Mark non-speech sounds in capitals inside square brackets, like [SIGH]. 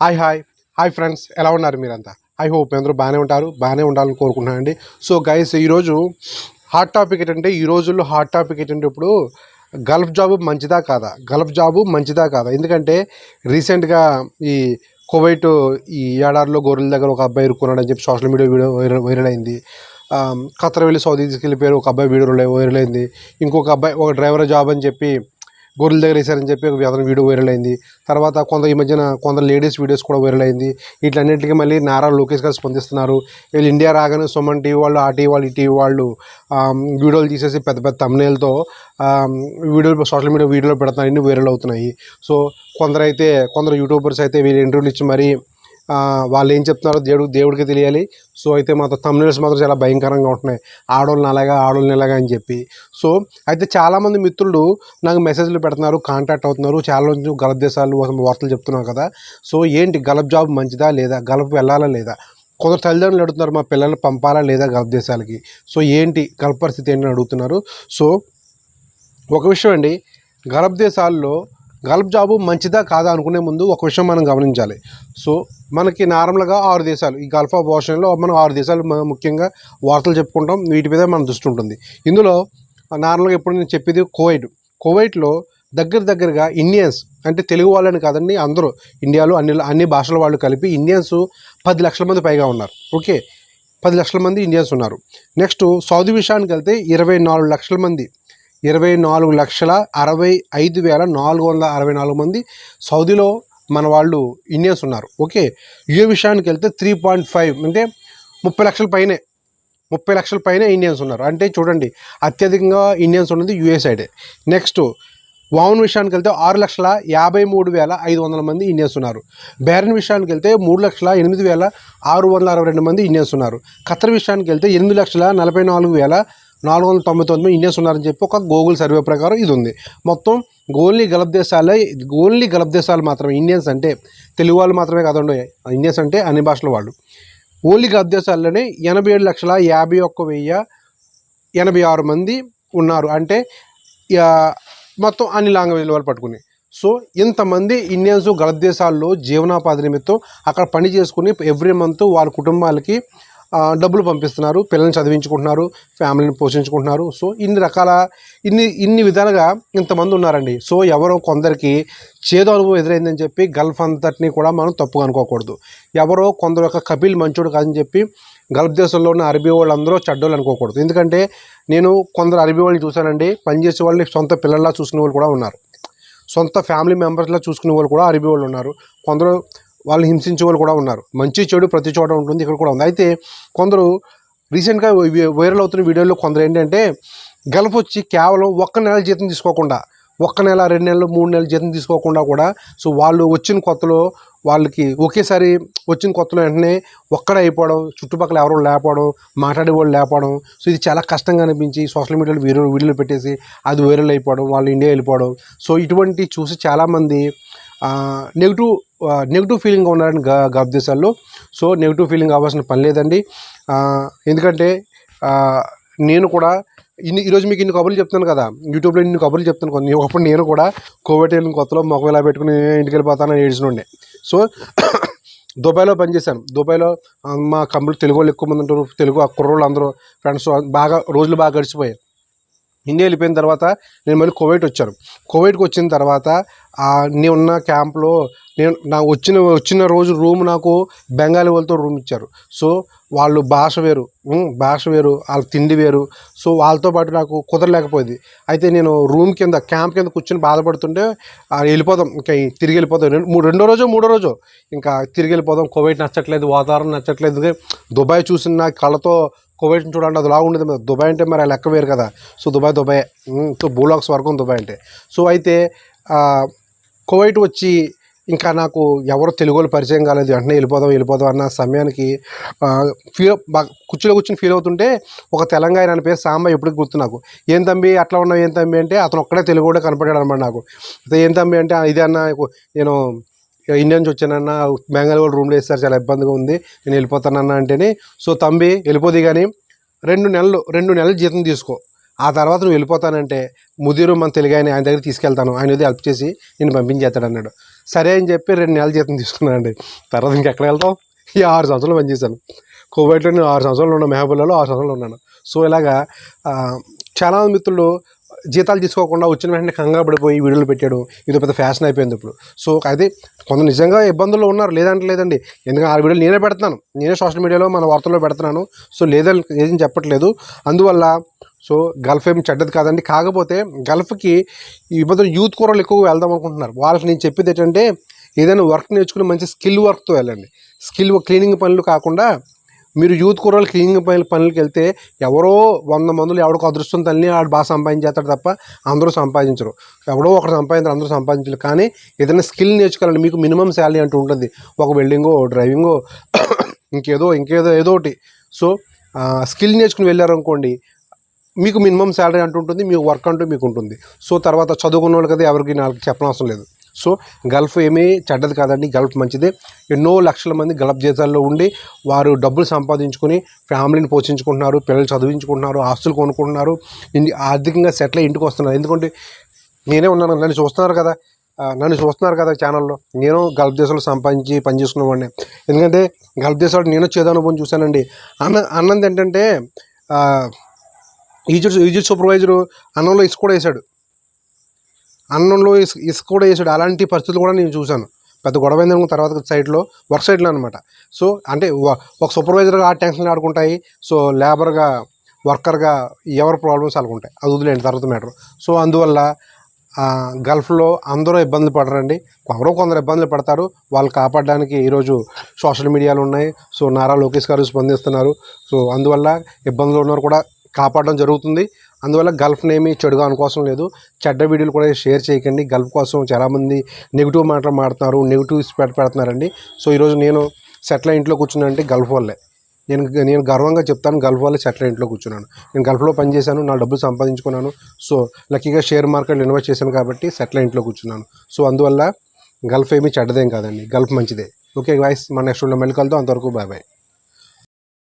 Hi hi. Hi friends. ఎలా ఉన్నారు మీరంతా? ఐ హోప్ అందరూ బాగానే ఉంటారు బాగానే ఉండాలని కోరుకుంటున్నానండి. సో గైస్ ఈరోజు హాట్ టాపిక్ ఏంటంటే ఈ రోజుల్లో హాట్ టాపిక్ ఏంటంటే ఇప్పుడు గల్ఫ్ జాబ్ మంచిదా కాదా? గల్ఫ్ జాబు మంచిదా కాదా? ఎందుకంటే రీసెంట్గా ఈ కువైట్ ఈ ఏడాదిలో గొర్రెల దగ్గర ఒక అబ్బాయి ఇరుక్కున్నాడని చెప్పి social media video viral viral అయింది. ఖతర్ వెళ్ళి సౌదీ తీసుకెళ్ళిపోయారు ఒక అబ్బాయి వీడియో వైరల్ అయింది. ఇంకొక అబ్బాయి ఒక డ్రైవర్ జాబ్ అని చెప్పి గొర్రెల దగ్గర వేశారని చెప్పి ఒక అతని వీడియో వైరల్ అయింది. తర్వాత కొంత ఈ మధ్యన కొంత లేడీస్ వీడియోస్ కూడా వైరల్ అయింది. వీటన్నిటికీ మళ్ళీ నారా లోకేష్ గారు స్పందిస్తున్నారు. వీళ్ళు ఇండియా రాగానే సుమన్ టీవీ వాళ్ళు ఆ టీవీ వాళ్ళు ఈ టీవీ వాళ్ళు వీడియోలు తీసేసి పెద్ద పెద్ద తమ్నేలతో వీడియోలు సోషల్ మీడియా వీడియోలు పెడుతున్నారు వైరల్ అవుతున్నాయి. సో కొందరైతే కొందరు యూట్యూబర్స్ అయితే వీళ్ళు ఇంటర్వ్యూలు ఇచ్చి మరీ వాళ్ళు ఏం చెప్తున్నారో దేవుడు దేవుడికి తెలియాలి. సో అయితే మాత్రం తమ్నేల్స్ మాత్రం చాలా భయంకరంగా ఉంటున్నాయి. ఆడోళ్ళని అలాగా ఆడోళ్ళని ఇలాగా అని చెప్పి. సో అయితే చాలామంది మిత్రులు నాకు మెసేజ్లు పెడుతున్నారు కాంటాక్ట్ అవుతున్నారు. చాలా రోజు గలప్ దేశాలు వార్తలు చెప్తున్నారు కదా. సో ఏంటి గలప్ జాబ్ మంచిదా లేదా? గలప్ వెళ్ళాలా లేదా? కొందరు తల్లిదండ్రులు అడుగుతున్నారు మా పిల్లల్ని పంపాలా లేదా గల్ఫ్ దేశాలకి? సో ఏంటి గల్ఫ్ పరిస్థితి ఏంటని అడుగుతున్నారు. సో ఒక విషయం అండి. గల్ఫ్ దేశాల్లో గల్ఫ్ జాబు మంచిదా కాదా అనుకునే ముందు ఒక విషయం మనం గమనించాలి. సో మనకి నార్మల్గా ఆరు దేశాలు ఈ గల్ఫ్ ఆఫ్ ఓషన్లో మనం ఆరు దేశాలు ముఖ్యంగా వార్తలు చెప్పుకుంటాం వీటి మీద మన దృష్టి ఉంటుంది. ఇందులో నార్మల్గా ఎప్పుడు నేను చెప్పేది కోవైట్. కోవైట్లో దగ్గర దగ్గరగా ఇండియన్స్ అంటే తెలుగు వాళ్ళని కాదండి అందరూ ఇండియాలో అన్ని అన్ని భాషల వాళ్ళు కలిపి ఇండియన్స్ పది లక్షల మంది పైగా ఉన్నారు. ఓకే? పది లక్షల మంది ఇండియన్స్ ఉన్నారు. నెక్స్ట్ సౌదీ విషయానికి వెళ్తే ఇరవై నాలుగు లక్షల మంది. ఇరవై నాలుగు లక్షల అరవై ఐదు వేల నాలుగు వందల అరవై నాలుగు మంది సౌదీలో మన వాళ్ళు ఇండియన్స్ ఉన్నారు. ఓకే యుఏ విషయానికి వెళ్తే త్రీ పాయింట్ ఫైవ్ అంటే ముప్పై లక్షల పైనే ముప్పై లక్షల పైనే ఇండియన్స్ ఉన్నారు. అంటే చూడండి అత్యధికంగా ఇండియన్స్ ఉన్నది యుఏ సైడే. నెక్స్ట్ వామన్ విషయానికి వెళ్తే ఆరు లక్షల యాభై మూడు వేల ఐదు వందల మంది ఇండియన్స్ ఉన్నారు. బేరన్ విషయానికి వెళ్తే మూడు లక్షల ఎనిమిది వేల ఆరు వందల అరవై రెండు మంది ఇండియన్స్ ఉన్నారు. ఖత్తర్ విషయానికి వెళ్తే ఎనిమిది లక్షల నలభై నాలుగు వేల నాలుగు వందల తొంభై తొమ్మిది ఇండియన్స్ ఉన్నారని చెప్పి ఒక గూగుల్ సర్వే ప్రకారం ఇది ఉంది మొత్తం ఓన్లీ గలప్ దేశాలే ఓన్లీ గలప్ దేశాలు మాత్రమే ఇండియన్స్ అంటే తెలుగు వాళ్ళు మాత్రమే కాదండి ఇండియన్స్ అంటే అన్ని భాషల వాళ్ళు. ఓన్లీ గలప్ దేశాల్లోనే ఎనభై ఏడు లక్షల యాభై ఒక్క వెయ్యి ఎనభై ఆరు మంది ఉన్నారు. అంటే మొత్తం అన్ని లాంగ్వేజ్ వాళ్ళు పట్టుకుని. సో ఇంతమంది ఇండియన్స్ గలప్ దేశాల్లో జీవనోపాధి నిమిత్తం అక్కడ పని చేసుకుని ఎవ్రీ మంత్ వాళ్ళ కుటుంబాలకి డబ్బులు పంపిస్తున్నారు పిల్లల్ని చదివించుకుంటున్నారు ఫ్యామిలీని పోషించుకుంటున్నారు. సో ఇన్ని రకాల ఇన్ని ఇన్ని విధాలుగా ఇంతమంది ఉన్నారండి. సో ఎవరో కొందరికి చేదు అనుభవం ఎదురైందని చెప్పి గల్ఫ్ అంతటిని కూడా మనం తప్పుగా అనుకోకూడదు. ఎవరో కొందరు యొక్క కపిల్ మంచోడు కాదని చెప్పి గల్ఫ్ దేశంలో ఉన్న అరబీ వాళ్ళందరూ చెడ్డోళ్ళు అనుకోకూడదు. ఎందుకంటే నేను కొందరు అరబీ వాళ్ళని చూశానండి. పనిచేసే వాళ్ళని సొంత పిల్లల్లా చూసుకునే వాళ్ళు కూడా ఉన్నారు. సొంత ఫ్యామిలీ మెంబర్స్లా చూసుకునే వాళ్ళు కూడా అరబీ వాళ్ళు ఉన్నారు. కొందరు వాళ్ళు హింసించే వాళ్ళు కూడా ఉన్నారు. మంచి చెడు ప్రతి చోట ఉంటుంది ఇక్కడ కూడా ఉంది. అయితే కొందరు రీసెంట్గా వైరల్ అవుతున్న వీడియోలో కొందరు ఏంటంటే గల్ఫ్ వచ్చి కేవలం ఒక్క నెల జీతం తీసుకోకుండా ఒక్క నెల రెండు నెలలు మూడు నెలలు జీతం తీసుకోకుండా కూడా సో వాళ్ళు వచ్చిన కొత్తలో వాళ్ళకి ఒకేసారి వచ్చిన కొత్తలో వెంటనే ఒక్కడ అయిపోవడం చుట్టుపక్కల ఎవరో లేకపోవడం మాట్లాడే వాళ్ళు లేకపోవడం సో ఇది చాలా కష్టంగా అనిపించి సోషల్ మీడియాలో వీడియో వీడియోలు పెట్టేసి అది వైరల్ అయిపోవడం వాళ్ళు ఇండియా వెళ్ళిపోవడం. సో ఇటువంటి చూసి చాలామంది నెగిటివ్ నెగిటివ్ ఫీలింగ్ ఉన్నారని గా గల్ఫ్ దేశాల్లో. సో నెగిటివ్ ఫీలింగ్ అవ్వాల్సిన పని లేదండి. ఎందుకంటే నేను కూడా ఇన్ని ఈరోజు మీకు ఇన్ని కబుర్లు చెప్తాను కదా. యూట్యూబ్లో ఇన్ని కబుర్లు చెప్తాను కొన్ని. ఒకప్పుడు నేను కూడా కోవిడ్ వెళ్ళిన కొత్తలో మొక్క ఇలా పెట్టుకుని ఇంటికి వెళ్ళిపోతానని ఏడ్చినుండే సో [COUGHS] దుబాయ్లో పనిచేశాను. దుబాయ్లో మా కంపెనీ తెలుగు వాళ్ళు ఎక్కువ మంది ఉంటారు. తెలుగు ఆ కుర్రోళ్ళు అందరూ ఫ్రెండ్స్ బాగా రోజులు బాగా గడిచిపోయాయి. ఇండియా వెళ్ళిపోయిన తర్వాత నేను మళ్ళీ కువైట్ వచ్చాను. కువైట్కి వచ్చిన తర్వాత నేనున్న నేను ఉన్న క్యాంప్లో నేను నా వచ్చిన వచ్చిన రోజు రూమ్ నాకు బెంగాలీ వాళ్ళతో రూమ్ ఇచ్చారు. సో వాళ్ళు భాష వేరు భాష వేరు వాళ్ళ తిండి వేరు. సో వాళ్ళతో పాటు నాకు కుదరలేకపోయింది. అయితే నేను రూమ్ కింద క్యాంప్ కింద కూర్చొని బాధపడుతుంటే ఆ, వెళ్ళిపోదాం ఇంకా తిరిగి వెళ్ళిపోదాం. రెండు రెండో రోజు మూడో రోజు ఇంకా తిరిగి వెళ్ళిపోదాం. కోవిడ్ నచ్చట్లేదు వాతావరణం నచ్చట్లేదు. దుబాయ్ చూసిన నా కళ్ళతో కువైట్ని చూడండి అది లాగా ఉండేది మరి. దుబాయ్ అంటే మరి లెక్క వేరు కదా. So Dubai Dubai. సో బూలాక్స్ స్వర్గం దుబాయ్ అంటే. సో అయితే కోవైట్ కువైట్ వచ్చి ఇంకా నాకు ఎవరు తెలుగు వాళ్ళు పరిచయం కాలేదు. వెంటనే వెళ్ళిపోదాం వెళ్ళిపోదాం అన్న సమయానికి ఫీల్ కుర్చీలో కూర్చొని ఫీల్ అవుతుంటే ఒక తెలంగాణ అని పేరు సాంబ ఎప్పటికి గుర్తు నాకు. ఏం తమ్మి అట్లా ఉన్నావు ఏం తమ్మి? అంటే అతను ఒక్కడే తెలుగు కూడా కనపడాడు అనమాట నాకు. ఏం తమ్మి అంటే ఇదే అన్న నేను ఇండియా నుంచి వచ్చానన్న బెంగాల్ రూమ్లో వేస్తారు చాలా ఇబ్బందిగా ఉంది. నేను వెళ్ళిపోతానన్న అంటేనే సో తంబి వెళ్ళిపోది కానీ రెండు నెలలు రెండు నెలలు జీతం తీసుకో. ఆ తర్వాత నువ్వు వెళ్ళిపోతానంటే ముదిరు మన తెలుగు ఆయన ఆయన దగ్గర తీసుకెళ్తాను. ఆయన ఏదో హెల్ప్ చేసి నేను పంపించేస్తాడు అన్నాడు. సరే అని చెప్పి రెండు నెలల జీతం తీసుకున్నాను అండి. తర్వాత ఇంకెక్కడ వెళ్తాం? ఈ ఆరు సంవత్సరాలు పనిచేశాను. కోవిడ్లో నేను ఆరు సంవత్సరాలు ఉన్నాను మెహబూబ్లో ఆరు సంవత్సరాలు ఉన్నాను. సో ఇలాగా చాలామంది చాలా మిత్రులు జీతాలు తీసుకోకుండా వచ్చిన వెంటనే కంగారు పడిపోయి వీడియోలు పెట్టాడు. ఇది పెద్ద ఫ్యాషన్ అయిపోయింది ఇప్పుడు. సో అయితే కొంత నిజంగా ఇబ్బందుల్లో ఉన్నారు. లేదంటే లేదండి. ఎందుకంటే ఆ వీడియోలు నేనే పెడుతున్నాను. నేనే సోషల్ మీడియాలో మన వార్తల్లో పెడుతున్నాను. సో లేదని ఏదని చెప్పట్లేదు. అందువల్ల సో గల్ఫ్ ఏం చెడ్డది కాదండి. కాకపోతే గల్ఫ్కి ఈ మధ్య యూత్ కూరలు ఎక్కువ వెళ్దాం అనుకుంటున్నారు. వాళ్ళకి నేను చెప్పేది ఏంటంటే ఏదైనా వర్క్ నేర్చుకుని మంచి స్కిల్ వర్క్తో వెళ్ళండి. స్కిల్ క్లీనింగ్ పనులు కాకుండా మీరు యూత్ కూరలు క్లీనింగ్ పనులు పనులకి వెళ్తే ఎవరో వంద మందులు ఎవడికి అదృష్టం తల్లి ఆడు బాగా సంపాదించేస్తాడు తప్ప అందరూ సంపాదించరు. ఎవడో ఒకరు సంపాదించరు అందరూ సంపాదించరు కానీ ఏదైనా స్కిల్ నేర్చుకోవాలండి మీకు మినిమం శాలరీ అంటూ ఉంటుంది. ఒక వెల్డింగో డ్రైవింగో [COUGHS] ఇంకేదో ఇంకేదో ఏదో ఒకటి. సో స్కిల్ నేర్చుకుని వెళ్ళారనుకోండి మీకు మినిమం శాలరీ అంటూ ఉంటుంది మీకు వర్క్ అంటూ మీకు ఉంటుంది. సో తర్వాత చదువుకున్న వాళ్ళు కదా ఎవరికి నాకు చెప్పనవసరం లేదు. సో గల్ఫ్ ఏమీ చెడ్డది కాదండి. గల్ఫ్ మంచిదే. ఎన్నో లక్షల మంది గల్ఫ్ దేశాల్లో ఉండి వారు డబ్బులు సంపాదించుకొని ఫ్యామిలీని పోషించుకుంటున్నారు పిల్లలు చదివించుకుంటున్నారు ఆస్తులు కొనుక్కుంటున్నారు. ఆర్థికంగా సెటిల్ అయ్యి ఇంటికి వస్తున్నారు. ఎందుకంటే నేనే ఉన్నాను నన్ను చూస్తున్నారు కదా నన్ను చూస్తున్నారు కదా ఛానల్లో. నేను గల్ఫ్ దేశంలో సంపాదించి పనిచేసుకునేవాడిని ఎందుకంటే గల్ఫ్ దేశాలు నేను చేదనుభవం చూశానండి. అన్న అన్నది ఏంటంటే ఈజిప్ట్ ఈజిప్ట్ సూపర్వైజరు అన్నంలో ఇసుక కూడా వేసాడు. అన్నంలో ఇసుక ఇసుక కూడా వేసాడు. అలాంటి పరిస్థితులు కూడా నేను చూశాను. పెద్ద గొడవ అయింది తర్వాత సైడ్లో వర్క్ సైడ్లో అనమాట సో అంటే ఒక సూపర్వైజర్గా ఆ టెన్షన్లు ఆడుకుంటాయి. సో లేబర్గా వర్కర్గా ఎవరి ప్రాబ్లమ్స్ వాళ్ళకు ఉంటాయి. అది వదిలేండి తర్వాత మ్యాటర్. సో అందువల్ల గల్ఫ్లో అందరూ ఇబ్బందులు పడరండి. ఎవరో కొందరు ఇబ్బందులు పడతారు. వాళ్ళు కాపాడడానికి ఈరోజు సోషల్ మీడియాలు ఉన్నాయి. సో నారా లోకేష్ గారు స్పందిస్తున్నారు. సో అందువల్ల ఇబ్బందులు ఉన్నవారు కూడా కాపాడడం జరుగుతుంది. అందువల్ల గల్ఫ్ని ఏమి చెడుగా అనుకోసం లేదు. చెడ్డ వీడియోలు కూడా షేర్ చేయకండి. గల్ఫ్ కోసం చాలామంది నెగిటివ్ మాటలు మాడుతున్నారు నెగిటివ్స్ పెడ పెడుతున్నారండి. సో ఈరోజు నేను సెటిల్ ఇంట్లో కూర్చున్నానంటే గల్ఫ్ వల్లే నేను నేను గర్వంగా చెప్తాను గల్ఫ్ వల్లే సెటిల్ ఇంట్లో కూర్చున్నాను. నేను గల్ఫ్లో పనిచేశాను నా డబ్బులు సంపాదించుకున్నాను. సో లక్కీగా షేర్ మార్కెట్లో ఇన్వెస్ట్ చేశాను కాబట్టి సెటిల్ ఇంట్లో కూర్చున్నాను. సో అందువల్ల గల్ఫ్ ఏమీ చెడ్డదేం కాదండి. గల్ఫ్ మంచిదే. ఓకే వాయిస్ మన నెక్స్ట్ మళ్ళీ కలుద్దాం. అంతవరకు బాయ్ బాయ్